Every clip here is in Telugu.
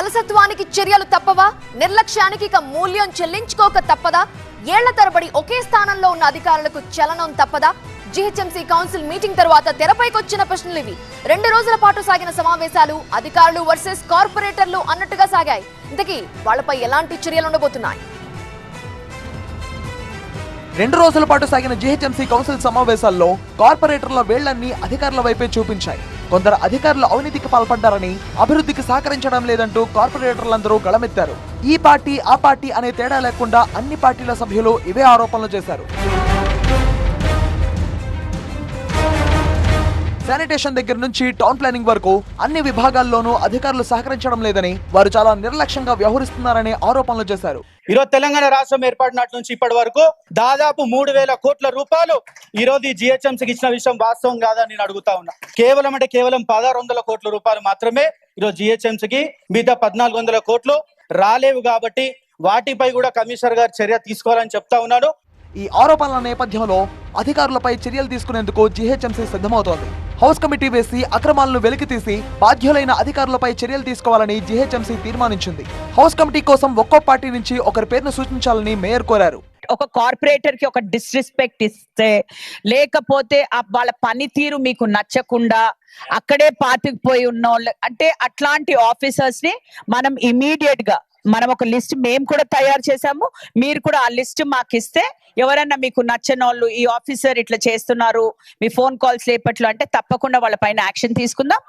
అలసత్వానికి చర్యలు తప్పవా? నిర్లక్ష్యానికి ఇక మూల్యం చెల్లించుకోక తప్పదా? ఏళ్ళ తరబడి ఒకే స్థానంలో ఉన్న అధికారులకు చలనం తప్పదా? జిహెచ్ఎంసీ కౌన్సిల్ మీటింగ్ తర్వాత తెరపైకి వచ్చిన ప్రశ్నలు ఇవి. రెండు రోజుల పాటు సాగిన సమావేశాలు అధికారులు వర్సెస్ కార్పొరేటర్లు అన్నట్టుగా సాగాయి. ఇంతకీ వాళ్ళపై ఎలాంటి చర్యలు ఉండబోతున్నాయి? రెండు రోజుల పాటు సాగిన జీహెచ్ఎంసీ కౌన్సిల్ సమావేశాల్లో కార్పొరేటర్ల వేళ్ళన్నీ అధికారుల వైపే చూపించాయి. కొందరు అధికారులు అవినీతికి పాల్పడ్డారని అభివృద్ధికి సహకరించడం లేదంటూ కార్పొరేటర్లందరూ గళమెత్తారు. ఈ పార్టీ ఆ పార్టీ అనే తేడా లేకుండా అన్ని పార్టీల సభ్యులు ఇవే ఆరోపణలు చేశారు. శానిటేషన్ దగ్గర నుంచి టౌన్ ప్లానింగ్ వరకు అన్ని విభాగాల్లోనూ అధికారులు సహకరించడం లేదని వారు చాలా నిర్లక్ష్యంగా వ్యవహరిస్తున్నారనే ఆరోపణలు చేశారు. ఈరోజు తెలంగాణ రాష్ట్రం ఏర్పడినట్టు నుంచి ఇప్పటి వరకు దాదాపు మూడు వేల కోట్ల రూపాయలు ఈ రోజు ఈ జిహెచ్ఎంసీకి ఇచ్చిన విషయం వాస్తవం కాదని నేను అడుగుతా ఉన్నా. కేవలం అంటే కేవలం పదహారు వందల కోట్ల రూపాయలు మాత్రమే ఈరోజు జిహెచ్ఎంసీకి మిగతా పద్నాలుగు వందల కోట్లు రాలేవు కాబట్టి వాటిపై కూడా కమిషనర్ గారు చర్య తీసుకోవాలని చెప్తా ఉన్నాడు ఈ ఆరోపణల నేపథ్యంలో అధికారులపై చర్యలు తీసుకునేందుకు జీహెచ్ఎంసీ సిద్ధమవుతోంది. హౌస్ కమిటీ వేసి అక్రమాలను వెలికితీసి బాధ్యులైన అధికారులపై చర్యలు తీసుకోవాలని జీహెచ్ఎంసీ తీర్మానించింది. హౌస్ కమిటీ కోసం ఒక్కో పార్టీ నుంచి ఒకరి పేరును సూచించాలని మేయర్ కోరారు. ఒక కార్పొరేటర్కి ఒక డిస్రెస్పెక్ట్ ఇస్తే లేకపోతే వాళ్ళ పనితీరు మీకు నచ్చకుండా అక్కడే పాతుకుపోయి ఉన్న వాళ్ళు అంటే అట్లాంటి ఆఫీసర్స్ని మనం ఇమీడియట్గా మనం ఒక లిస్ట్ మేము కూడా తయారు చేసాము మీరు కూడా ఆ లిస్ట్ మాకు ఇస్తే ఎవరన్నా మీకు నచ్చని వాళ్ళు ఈ ఆఫీసర్ ఇట్లా చేస్తున్నారు మీ ఫోన్ కాల్స్ లేపట్లు అంటే తప్పకుండా వాళ్ళ పైన యాక్షన్ తీసుకుందాం.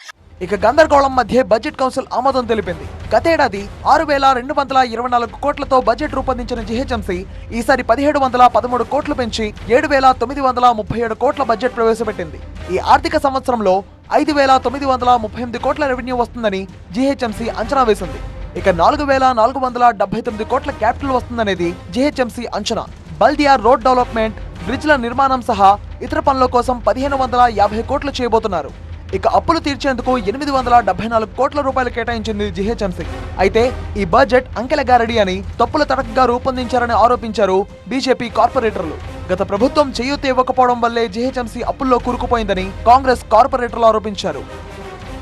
ఇక గందరగోళం మధ్య బడ్జెట్ కౌన్సిల్ ఆమోదం తెలిపింది. గతేడాది ఆరు వేల రెండు వందల ఇరవై నాలుగు కోట్లతో బడ్జెట్ రూపొందించిన జీహెచ్ఎంసీ ఈసారి పదిహేడు వందల పదమూడు కోట్లు పెంచి ఏడు వేల తొమ్మిది వందల ముప్పై ఏడు కోట్ల బడ్జెట్ ప్రవేశపెట్టింది. ఈ ఆర్థిక సంవత్సరంలో ఐదు వేల తొమ్మిది వందల ముప్పై ఎనిమిది కోట్ల రెవెన్యూ వస్తుందని జీహెచ్ఎంసీ అంచనా వేసింది. ఇక నాలుగు వేల నాలుగు వందల డెబ్బై తొమ్మిది కోట్ల క్యాపిటల్ వస్తుందనేది జీహెచ్ఎంసీ అంచనా. బల్దియా రోడ్ డెవలప్మెంట్ బ్రిడ్జ్ల నిర్మాణం సహా ఇతర పనుల కోసం పదిహేను వందల యాభై కోట్లు చేయబోతున్నారు. ఇక అప్పులు తీర్చేందుకు ఎనిమిది వందల డెబ్బై నాలుగు కోట్ల రూపాయలు కేటాయించింది జీహెచ్ఎంసీ అయితే ఈ బడ్జెట్ అంకెల గారడి అని తప్పుల తడకగా రూపొందించారని ఆరోపించారు బీజేపీ కార్పొరేటర్లు. గత ప్రభుత్వం చేయూత ఇవ్వకపోవడం వల్లే జీహెచ్ఎంసీ అప్పుల్లో కూరుకుపోయిందని కాంగ్రెస్ కార్పొరేటర్లు ఆరోపించారు.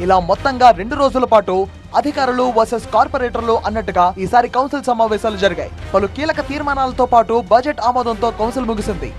ఇలా మొత్తంగా రెండు రోజుల పాటు అధికారులు వర్సెస్ కార్పొరేటర్లు అన్నట్టుగా ఈసారి కౌన్సిల్ సమావేశాలు జరిగాయి. పలు కీలక తీర్మానాలతో పాటు బడ్జెట్ ఆమోదంతో కౌన్సిల్ ముగిసింది.